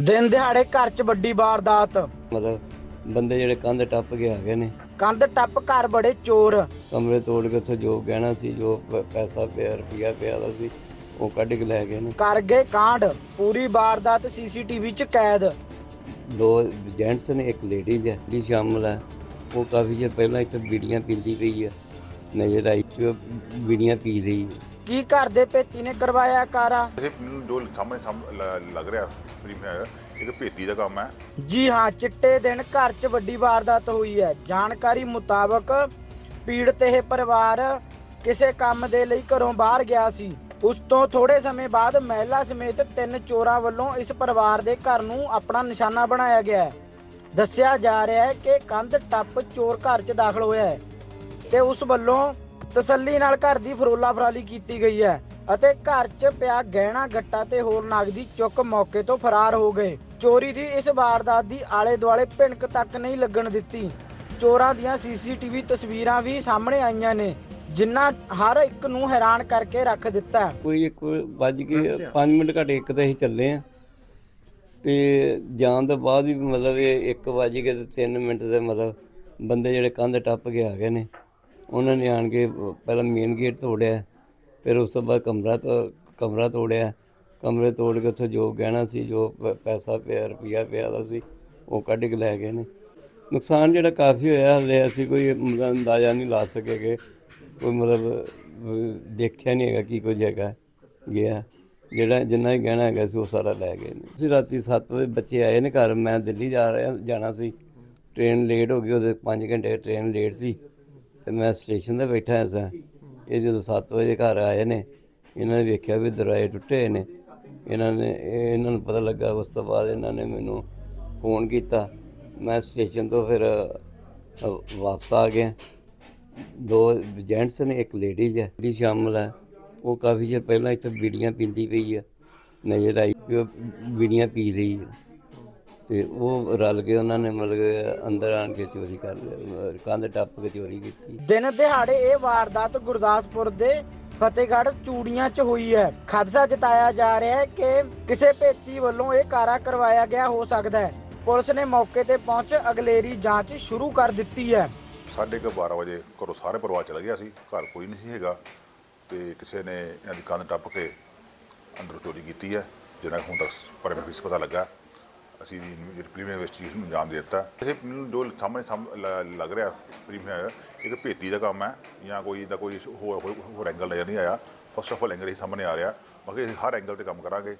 ਦਿਨ ਦਿਹਾੜੇ ਘਰ 'ਚ ਵੱਡੀ ਵਾਰਦਾਤ। ਮਤਲਬ ਬੰਦੇ ਜਿਹੜੇ ਕੰਧ ਟੱਪ ਕੇ ਆ ਗਏ ਨੇ। ਕੰਧ ਟੱਪ ਘਰ ਬੜੇ ਚੋਰ। ਕਮਰੇ ਤੋੜ ਕੇ ਉੱਥੇ ਜੋ ਗਹਿਣਾ ਸੀ ਜੋ ਪ- ਪੈਸਾ ਪਿਆ ਰੁਪਿਆ ਪਿਆ ਦਾ ਸੀ ਉਹ ਕੱਢ ਕੇ ਲੈ ਗਏ ਨੇ। ਕਰ ਗਏ ਕਾਂਡ। ਪੂਰੀ ਵਾਰਦਾਤ ਸੀਸੀਟੀਵੀ 'ਚ ਕੈਦ। ਦੋ ਜੈਂਟਸ ਨੇ ਇੱਕ ਲੇਡੀਜ਼ ਹੈ ਜਿਹੜੀ ਸ਼ਾਮਲ ਹੈ ਉਹ ਕਾਫੀ ਚਿਰ ਪਹਿਲਾਂ ਇੱਥੇ ਬੀੜੀਆਂ ਪੀਂਦੀ ਪਈ ਹੈ ਨਜ਼ਰ ਆਈ ਕਿ ਉਹ ਬੀੜੀਆਂ ਪੀ ਰਹੀ ਹੈ ਕੀ ਘਰ ਦੇ ਭੇਤੀ ਨੇ ਕਰਵਾਇਆ ਕਾਰਾ? ਇਹ ਮੈਨੂੰ ਜੋ ਸਾਹਮਣੇ ਸਾਹਮ- ਲ- ਲੱਗ ਰਿਹਾ ਫੀਲਿੰਗ ਹੈ ਇਹ ਭੇਤੀ ਦਾ ਕੰਮ ਹੈ। ਜੀ ਹਾਂ ਚਿੱਟੇ ਦਿਨ ਘਰ 'ਚ ਵੱਡੀ ਵਾਰਦਾਤ ਹੋਈ ਹੈ। ਜਾਣਕਾਰੀ ਮੁਤਾਬਕ ਪੀੜਤ ਇਹ ਪਰਿਵਾਰ ਕਿਸੇ ਕੰਮ ਦੇ ਲਈ ਘਰੋਂ ਬਾਹਰ ਗਿਆ ਸੀ। ਉਸ ਤੋਂ ਥੋੜੇ ਸਮੇਂ ਬਾਅਦ ਮਹਿਲਾ ਸਮੇਤ ਤਿੰਨ ਚੋਰਾਂ ਵੱਲੋਂ ਇਸ ਪਰਿਵਾਰ ਦੇ ਘਰ ਨੂੰ ਆਪਣਾ ਨਿਸ਼ਾਨਾ ਬਣਾਇਆ ਗਿਆ ਹੈ। ਦੱਸਿਆ ਜਾ ਰਿਹਾ ਹੈ ਕਿ ਕੰਧ ਟੱਪ ਚੋਰ ਘਰ 'ਚ ਦਾਖਲ ਹੋਇਆ ਹੈ ਤੇ ਉਸ ਵੱਲੋਂ ਤਸੱਲੀ ਨਾਲ ਘਰ ਦੀ ਫਰੋਲਾ ਫਰਾਲੀ ਕੀਤੀ ਗਈ ਹੈ ਅਤੇ ਘਰ 'ਚ ਪਿਆ ਗਹਿਣਾ ਗੱਟਾ ਤੇ ਹੋਰ ਨਗਦੀ ਚੁੱਕ ਮੌਕੇ ਤੋਂ ਫਰਾਰ ਹੋ ਗਏ। ਚੋਰੀ ਦੀ ਇਸ ਵਾਰਦਾਤ ਦੀ ਆਲੇ ਦੁਆਲੇ ਭਿਣਕ ਤੱਕ ਨਹੀਂ ਲੱਗਣ ਦਿੱਤੀ। ਚੋਰਾਂ ਦੀਆਂ ਸੀਸੀਟੀਵੀ ਤਸਵੀਰਾਂ ਵੀ ਸਾਹਮਣੇ ਆਈਆਂ ਨੇ ਜਿਨ੍ਹਾਂ ਹਰ ਇੱਕ ਨੂੰ ਹੈਰਾਨ ਕਰਕੇ ਰੱਖ ਦਿੱਤਾ। ਕੋਈ ਇੱਕ ਵੱਜ ਕੇ 5 ਮਿੰਟ ਘੱਟ ਇੱਕ ਤੇ ਅਸੀਂ ਚੱਲੇ ਆ ਤੇ ਜਾਣ ਤੋਂ ਬਾਅਦ ਵੀ ਮਤਲਬ ਇਹ 1 ਵੱਜ ਕੇ ਤੇ 3 ਮਿੰਟ ਦੇ ਮਤਲਬ ਬੰਦੇ ਜਿਹੜੇ ਕੰਧ ਟੱਪ ਕੇ ਆ ਗਏ ਨੇ। ਉਹਨਾਂ ਨੇ ਆਣ ਕੇ ਪਹਿਲਾਂ ਮੇਨ ਗੇਟ ਤੋੜਿਆ, ਫਿਰ ਉਸ ਤੋਂ ਬਾਅਦ ਕਮਰਾ ਤੋਂ, ਕਮਰਾ ਤੋੜਿਆ। ਕਮਰੇ ਤੋੜ ਕੇ ਉੱਥੇ ਜੋ ਗਹਿਣਾ ਸੀ, ਜੋ ਪ- ਪੈਸਾ ਪਿਆ ਰੁਪਿਆ ਪਿਆ ਦਾ ਸੀ, ਉਹ ਕੱਢ ਕੇ ਲੈ ਗਏ ਨੇ। ਨੁਕਸਾਨ ਜਿਹੜਾ ਕਾਫੀ ਹੋਇਆ, ਹਲੇ ਅਸੀਂ ਕੋਈ ਮਤਲਬ ਅੰਦਾਜ਼ਾ ਨਹੀਂ ਲਾ ਸਕੇ ਕਿ ਕੋਈ ਮਤਲਬ ਦੇਖਿਆ ਨਹੀਂ ਹੈਗਾ ਕੀ ਕੁਝ ਹੈਗਾ, ਗਿਆ। ਜਿਹੜਾ ਜਿੰਨਾ ਹੀ ਗਹਿਣਾ ਹੈਗਾ ਸੀ, ਉਹ ਸਾਰਾ ਲੈ ਗਏ ਨੇ। ਅਸੀਂ ਰਾਤੀ 7 ਵਜੇ ਬੱਚੇ ਆਏ ਨੇ ਘਰ, ਮੈਂ ਦਿੱਲੀ ਜਾ ਰਿਹਾ, ਜਾਣਾ ਸੀ। ਟ੍ਰੇਨ ਲੇਟ ਹੋ ਗਈ, ਉਹਦੇ 5 ਘੰਟੇ ਟ੍ਰੇਨ ਲੇਟ ਸੀ। ਤੇ ਮੈਂ ਸਟੇਸ਼ਨ ਤੇ ਬੈਠਾ ਹਾਂ ਸਾਂ। ਇਹ ਜਦੋਂ 7 ਵਜੇ ਘਰ ਆਏ ਨੇ ਇਹਨਾਂ ਨੇ ਵੇਖਿਆ ਵੀ ਦਰਵਾਜ਼ੇ ਟੁੱਟੇ ਹੋਏ ਨੇ। ਇਹਨਾਂ ਨੇ ਇਹ- ਇਹਨਾਂ ਨੂੰ ਪਤਾ ਲੱਗਾ ਉਸ ਤੋਂ ਬਾਅਦ ਇਹਨਾਂ ਨੇ ਮੈਨੂੰ ਫੋਨ ਕੀਤਾ। ਮੈਂ ਸਟੇਸ਼ਨ ਤੋਂ ਫਿਰ ਅ, ਵਾਪਸ ਆ ਗਿਆ। ਦੋ ਜੈਂਟਸ ਨੇ ਇੱਕ ਲੇਡੀਜ਼ ਹੈ ਜਿਹੜੀ ਸ਼ਾਮਲ ਹੈ ਉਹ ਕਾਫੀ ਚਿਰ ਪਹਿਲਾਂ ਇੱਥੇ ਬੀੜੀਆਂ ਪੀਂਦੀ ਪਈ ਹੈ ਨਜ਼ਰ ਆਈ ਕਿ ਉਹ ਬੀੜੀਆਂ ਪੀ ਰਹੀ ਹੈ ਤੇ ਉਹ ਰਲ ਕੇ ਉਹਨਾਂ ਨੇ ਮਤਲਬ ਕਿ ਅੰਦਰ ਆਣ ਕੇ ਚੋਰੀ ਕਰ ਲਿਆ ਕੰਧ ਟੱਪ ਕੇ ਚੋਰੀ ਕੀਤੀ। ਦਿਨ ਦਿਹਾੜੇ ਇਹ ਵਾਰਦਾਤ ਗੁਰਦਾਸਪੁਰ ਦੇ ਫਤਿਹਗੜ੍ਹ ਚੂੜੀਆਂ 'ਚ ਹੋਈ ਹੈ। ਖਦਸ਼ਾ ਜਤਾਇਆ ਜਾ ਰਿਹਾ ਹੈ ਕਿ ਕਿਸੇ ਭੇਤੀ ਵੱਲੋਂ ਇਹ ਕਾਰਾ ਕਰਵਾਇਆ ਗਿਆ ਹੋ ਸਕਦਾ ਹੈ। ਪੁਲਿਸ ਨੇ ਮੌਕੇ ਤੇ ਪਹੁੰਚ ਅਗਲੇਰੀ ਜਾਂਚ ਸ਼ੁਰੂ ਕਰ ਦਿੱਤੀ ਹੈ। ਸਾਢੇ ਕੁ 12 ਵਜੇ ਘਰੋਂ ਸਾਰੇ ਪਰਿਵਾਰ ਚਲਾ ਗਿਆ ਸੀ ਘਰ ਕੋਈ ਨਹੀਂ ਸੀ ਹੈਗਾ। ਤੇ ਕਿਸੇ ਨੇ ਇਹਨਾਂ ਦੀ ਕੰਧ ਟੱਪ ਕੇ ਅੰਦਰ ਚੋਰੀ ਕੀਤੀ ਹੈ ਜਿਹੜਾ ਹੁਣ ਤੱਕ ਪਰਮੇਸ਼ਰ ਪਤਾ ਲੱਗਾ। ਅਸੀਂ ਜਿਹੜੀ ਪ੍ਰੀਮੀਅਰ ਇਨਵੈਸਟੀਗੇਸ਼ਨ ਨੂੰ ਅੰਜਾਮ ਦੇ ਦਿੱਤਾ। ਇਹ ਮੈਨੂੰ ਜੋ ਸਾਹਮਣੇ ਸਾਹਮ- ਲ- ਲੱਗ ਰਿਹਾ ਪ੍ਰੀਮੀਅਰ ਇੱਕ ਭੇਤੀ ਦਾ ਕੰਮ ਹੈ, ਜਾਂ ਕੋਈ ਦਾ ਕੋਈ ਹੋਰ, ਹੋਰ- ਹੋਰ ਐਂਗਲ ਨਜ਼ਰ ਨਹੀਂ ਆਇਆ। ਫਸਟ ਆਫ ਆਲ ਐਂਗਲ ਹੀ ਸਾਹਮਣੇ ਆ ਰਿਹਾ। ਬਾਕੀ ਅਸੀਂ ਹਰ ਐਂਗਲ ਤੇ ਕੰਮ ਕਰਾਂਗੇ।